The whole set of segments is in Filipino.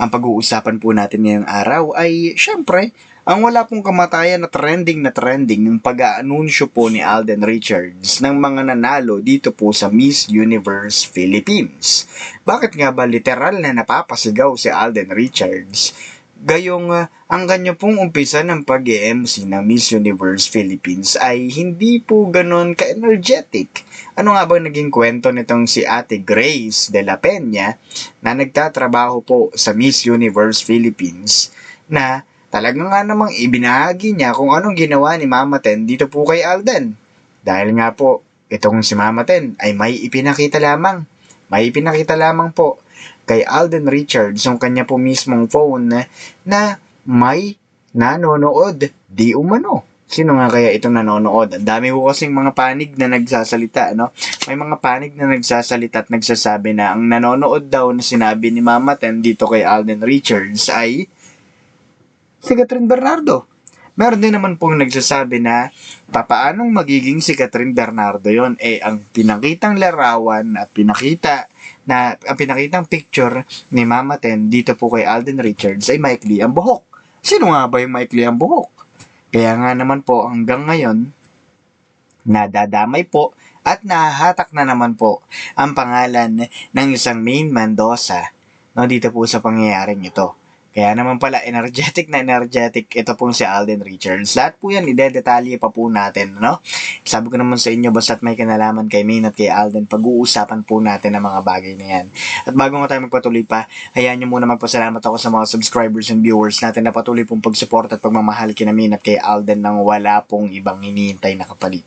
Ang pag-uusapan po natin ngayong araw ay, syempre, ang wala pong kamatayan na trending na trending ng pag-aanunsyo po ni Alden Richards ng mga nanalo dito po sa Miss Universe Philippines. Bakit nga ba literal na napapasigaw si Alden Richards? Gayong uh, ang kanya pong umpisa ng pag mc ng Miss Universe Philippines ay hindi po ganon ka-energetic. Ano nga bang naging kwento nitong si Ate Grace de la Peña na nagtatrabaho po sa Miss Universe Philippines na talaga nga namang ibinahagi niya kung anong ginawa ni Mama Ten dito po kay Alden. Dahil nga po, itong si Mama Ten ay may ipinakita lamang. May ipinakita lamang po kay Alden Richards yung kanya po mismong phone na, may nanonood di umano. Sino nga kaya itong nanonood? Ang dami ko kasing mga panig na nagsasalita, no? May mga panig na nagsasalita at nagsasabi na ang nanonood daw na sinabi ni Mama Ten dito kay Alden Richards ay si Catherine Bernardo. Meron din naman pong nagsasabi na papaanong magiging si Catherine Bernardo yon Eh, ang pinakitang larawan at pinakita na ang pinakitang picture ni Mama Ten dito po kay Alden Richards ay maikli ang buhok. Sino nga ba yung maikli ang buhok? Kaya nga naman po hanggang ngayon, nadadamay po at nahahatak na naman po ang pangalan ng isang main Mendoza no, dito po sa pangyayaring ito. Kaya naman pala, energetic na energetic ito pong si Alden Richards. Lahat po yan, idedetalye pa po natin, no? Sabi ko naman sa inyo, basta't may kinalaman kay Maine at kay Alden, pag-uusapan po natin ang mga bagay na yan. At bago nga tayo magpatuloy pa, hayaan nyo muna magpasalamat ako sa mga subscribers and viewers natin na patuloy pong pagsupport at pagmamahal kina Maine at kay Alden nang wala pong ibang hinihintay na kapalit.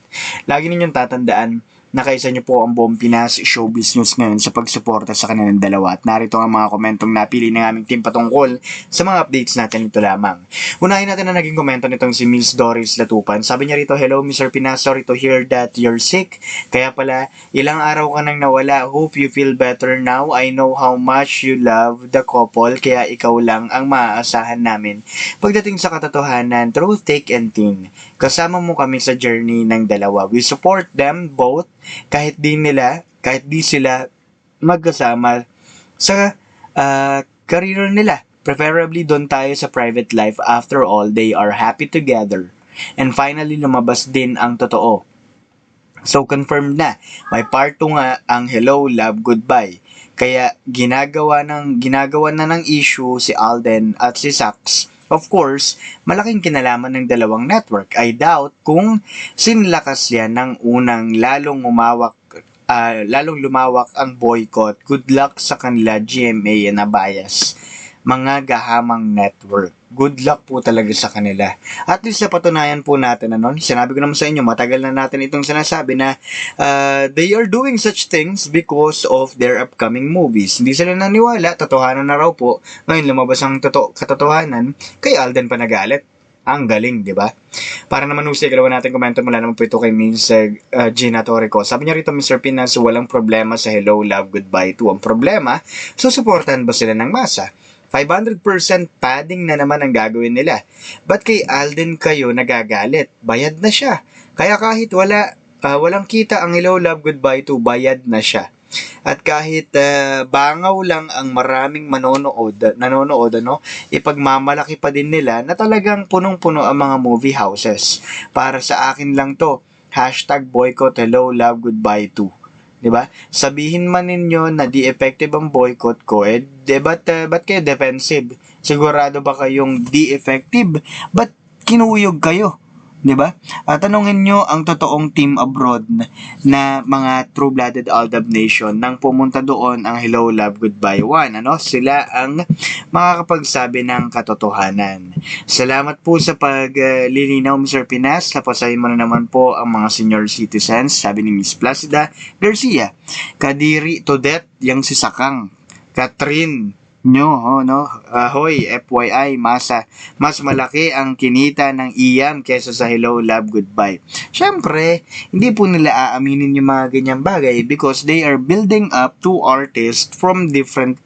Lagi ninyong tatandaan, Nakaisa niyo po ang buong Pinas Showbiz News ngayon sa pagsuporta sa kanilang dalawa at narito ang mga komentong napili ng aming team patungkol sa mga updates natin ito lamang. Unahin natin na naging komento nitong si Miss Doris Latupan. Sabi niya rito, Hello Mr. Pinas, sorry to hear that you're sick. Kaya pala, ilang araw ka nang nawala. Hope you feel better now. I know how much you love the couple kaya ikaw lang ang maaasahan namin. Pagdating sa katotohanan, truth, take and thin. Kasama mo kami sa journey ng dalawa. We support them both kahit di nila, kahit di sila magkasama sa uh, career nila. Preferably doon tayo sa private life. After all, they are happy together. And finally, lumabas din ang totoo. So, confirmed na. May part 2 nga ang hello, love, goodbye. Kaya, ginagawa, ng, ginagawa na ng issue si Alden at si Sax Of course, malaking kinalaman ng dalawang network. I doubt kung sinlakas yan ng unang lalong umawak uh, lalong lumawak ang boycott. Good luck sa kanila GMA na bias mga gahamang network. Good luck po talaga sa kanila. At least sa patunayan po natin, ano, sinabi ko naman sa inyo, matagal na natin itong sinasabi na uh, they are doing such things because of their upcoming movies. Hindi sila naniwala, totohanan na raw po. Ngayon lumabas ang toto- katotohanan, kay Alden pa nagalit. Ang galing, di ba? Para naman husay, galawa natin komento mula naman po ito kay Miss uh, Gina Torrico. Sabi niya rito, Mr. Pinas, walang problema sa hello, love, goodbye to. Ang problema, susuportahan ba sila ng masa? 500% padding na naman ang gagawin nila. Ba't kay Alden kayo nagagalit? Bayad na siya. Kaya kahit wala, uh, walang kita ang hello, love, goodbye to, bayad na siya. At kahit uh, bangaw lang ang maraming manonood, nanonood, ano, ipagmamalaki pa din nila na talagang punong-puno ang mga movie houses. Para sa akin lang to, hashtag boycott, hello, love, goodbye to. 'Di ba? Sabihin man ninyo na di effective ang boycott ko, eh, de, ba't, uh, ba't kayo defensive? Sigurado ba kayong di effective? Ba't kinuyog kayo? 'Di ba? At tanungin nyo ang totoong team abroad na mga true-blooded Aldab Nation nang pumunta doon ang Hello Love Goodbye One, ano? Sila ang makakapagsabi ng katotohanan. Salamat po sa paglilinaw, uh, Mr. Pinas. Napasahin mo na naman po ang mga senior citizens, sabi ni Miss Placida Garcia. Kadiri to death yang si Sakang. Catherine nyo, oh, no? Ahoy, FYI, masa, mas malaki ang kinita ng iyam kesa sa hello, love, goodbye. Siyempre, hindi po nila aaminin yung mga ganyang bagay because they are building up two artists from different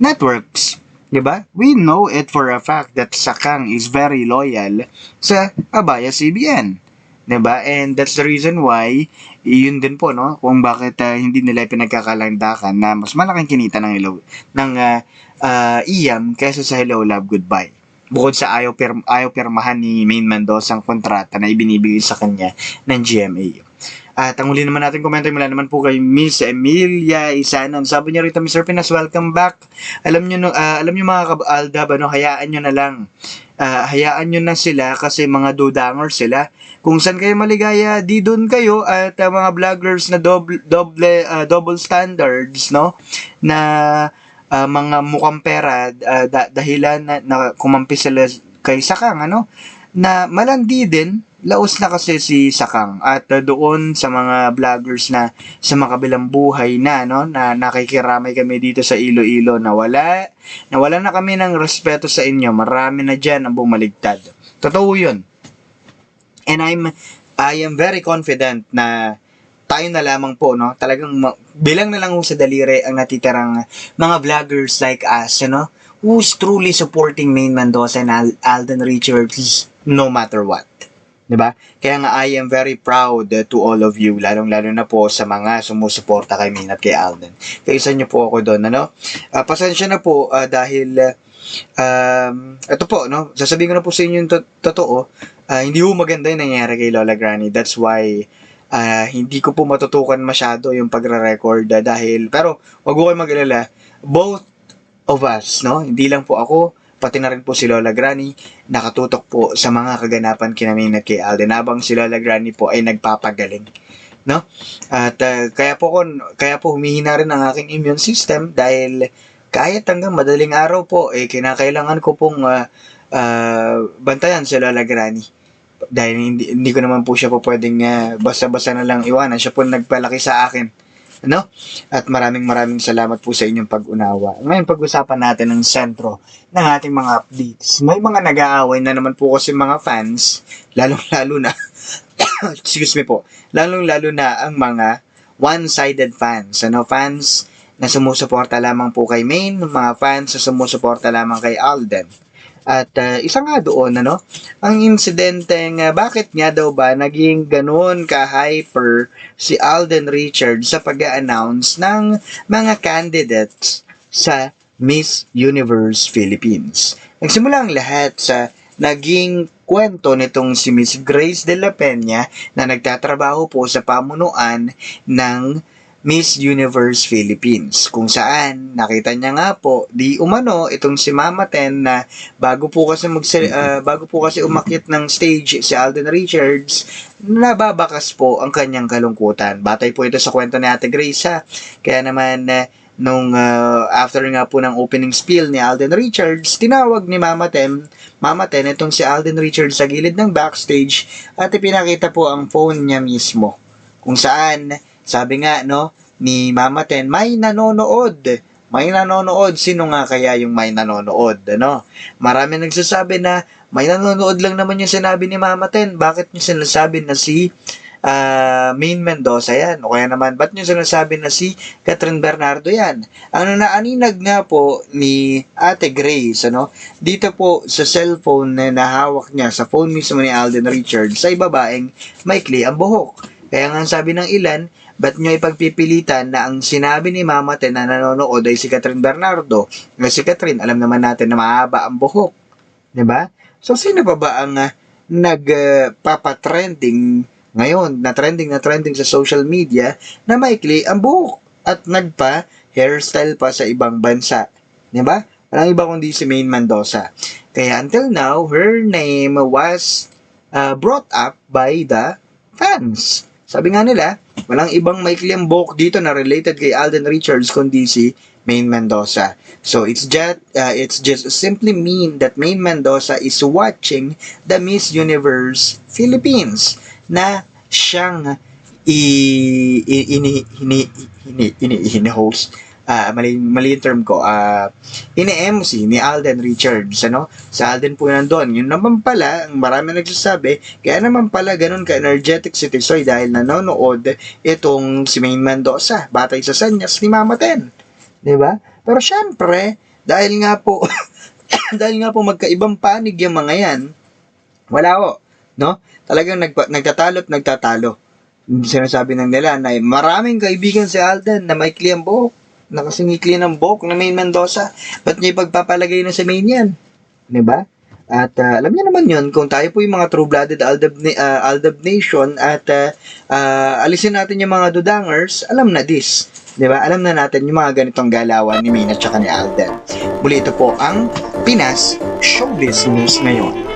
networks. 'Di ba? We know it for a fact that Sakang is very loyal sa Abaya CBN. Ba? And that's the reason why yun din po no kung bakit ah, hindi nila pinagkakalandakan na mas malaking kinita ng hello ng ah, ah, iyam kaysa sa hello love goodbye. Bukod sa ayaw, pirm, ayaw pirmahan ni Main Mendoza ang kontrata na ibinibigay sa kanya ng GMA. At ang huli naman natin komento mula naman po kay Miss Emilia Isanan. Sabi niya rito, Mr. Pinas, welcome back. Alam niyo ah, alam niyo mga kabaldab, ano, hayaan niyo na lang. Ah, hayaan niyo na sila kasi mga dudangers sila. Kung saan kayo maligaya, di doon kayo at ah, mga vloggers na double double ah, double standards, no? Na ah, mga mukhang pera ah, da- dahilan na, na kumampi sila kay Sakang, ano? Na malandi din, laos na kasi si Sakang at uh, doon sa mga vloggers na sa makabilang buhay na no na nakikiramay kami dito sa Iloilo na wala na wala na kami ng respeto sa inyo. Marami na diyan ang bumaligtad. Totoo 'yun. And I'm I am very confident na tayo na lamang po, no? Talagang bilang na lang ho sa daliri ang natitirang mga vloggers like us, you know, who's truly supporting Main Mendoza and Al- Alden Richards no matter what. 'Di ba? Kaya nga I am very proud uh, to all of you, lalong-lalo na po sa mga sumusuporta kay Main at kay Alden. Kaya niyo po ako doon, ano? Ah, pasensya na po ah, dahil uh, um, ito po, no? Sasabihin ko na po sa inyo yung to- totoo. Ah, hindi po maganda yung nangyayari kay Lola Granny. That's why ah, hindi ko po matutukan masyado yung pagre-record ah, dahil pero wag ko kayo mag-alala. Both of us, no? Hindi lang po ako, pati na rin po si Lola Granny, nakatutok po sa mga kaganapan kinamin at kay Alden habang si Lola Granny po ay nagpapagaling. No? At ah, kaya po ko, kaya po humihina rin ang aking immune system dahil kahit hanggang madaling araw po, eh, kinakailangan ko pong ah, ah, bantayan si Lola Granny. Dahil hindi, hindi ko naman po siya po pwedeng ah, basta-basta na lang iwanan. Siya po nagpalaki sa akin. Ano? At maraming maraming salamat po sa inyong pag-unawa. Ngayon, pag-usapan natin ang sentro ng ating mga updates. May mga nag-aaway na naman po kasi mga fans, lalong-lalo na, excuse me po, lalong-lalo na ang mga one-sided fans. Ano, fans na sumusuporta lamang po kay Main, mga fans na sumusuporta lamang kay Alden. At uh, isa nga doon, ano, ang insidente nga bakit nga daw ba naging ganun ka-hyper si Alden Richards sa pag announce ng mga candidates sa Miss Universe Philippines. Nagsimula ang lahat sa naging kwento nitong si Miss Grace de la Peña na nagtatrabaho po sa pamunuan ng Miss Universe Philippines. Kung saan nakita niya nga po di umano itong si Mama Ten na bago po kasi mag bago po kasi umakyat ng stage si Alden Richards nababakas po ang kanyang kalungkutan. Batay po ito sa kwento ni Ate Grace ha? Kaya naman eh, nung ah, after nga po ng opening spiel ni Alden Richards tinawag ni Mama Ten Mama Ten itong si Alden Richards sa gilid ng backstage at ipinakita po ang phone niya mismo. Kung saan sabi nga, no, ni Mama Ten, may nanonood. May nanonood. Sino nga kaya yung may nanonood, ano? Marami nagsasabi na, may nanonood lang naman yung sinabi ni Mama Ten. Bakit nyo sinasabi na si ah, Main Mendoza yan? O kaya naman, ba't nyo sinasabi na si Catherine Bernardo yan? Ano na aninag nga po ni Ate Grace, ano? Dito po sa cellphone na nahawak niya, sa phone mismo ni Alden Richards, sa babaeng maikli ang buhok. Kaya nga sabi ng ilan, ba't nyo ipagpipilitan na ang sinabi ni Mama Ten na nanonood ay si Catherine Bernardo? Na si Catherine, alam naman natin na mahaba ang buhok. ba? So, sino pa ba ang uh, nagpapatrending ngayon, na trending na trending sa social media na maikli ang buhok at nagpa hairstyle pa sa ibang bansa. 'Di ba? Walang iba kundi si Main Mendoza. Kaya until now, her name was uh, brought up by the fans. Sabi nga nila, walang ibang maikli ang buhok dito na related kay Alden Richards kundi si Main Mendoza. So it's just uh, it's just simply mean that Main Mendoza is watching the Miss Universe Philippines na siyang i, i, ini, ini, ini, ini, ini, host ah mali, mali yung term ko, ah ini-MC ni Alden Richards, ano? Sa Alden po nandun. Yun naman pala, ang marami nagsasabi, kaya naman pala ganun ka-energetic si Tisoy dahil nanonood itong si Main Mendoza, batay sa sanyas ni Mama Ten. ba? Pero syempre, dahil nga po, dahil nga po magkaibang panig yung mga yan, wala ko, no? Talagang nagpa, nagtatalo at nagtatalo. Sinasabi ng nila na maraming kaibigan si Alden na may kliyang buhok, nakasingikli ng buhok na may Mendoza. Ba't niya ipagpapalagay na sa main yan? Di ba? At ah, alam niyo naman yun, kung tayo po yung mga true-blooded Aldab, uh, Aldab Nation at ah, ah, alisin natin yung mga dudangers, alam na this. Ba? Alam na natin yung mga ganitong galawan ni Maine at saka ni Alden. Muli ito po ang Pinas Showbiz News ngayon.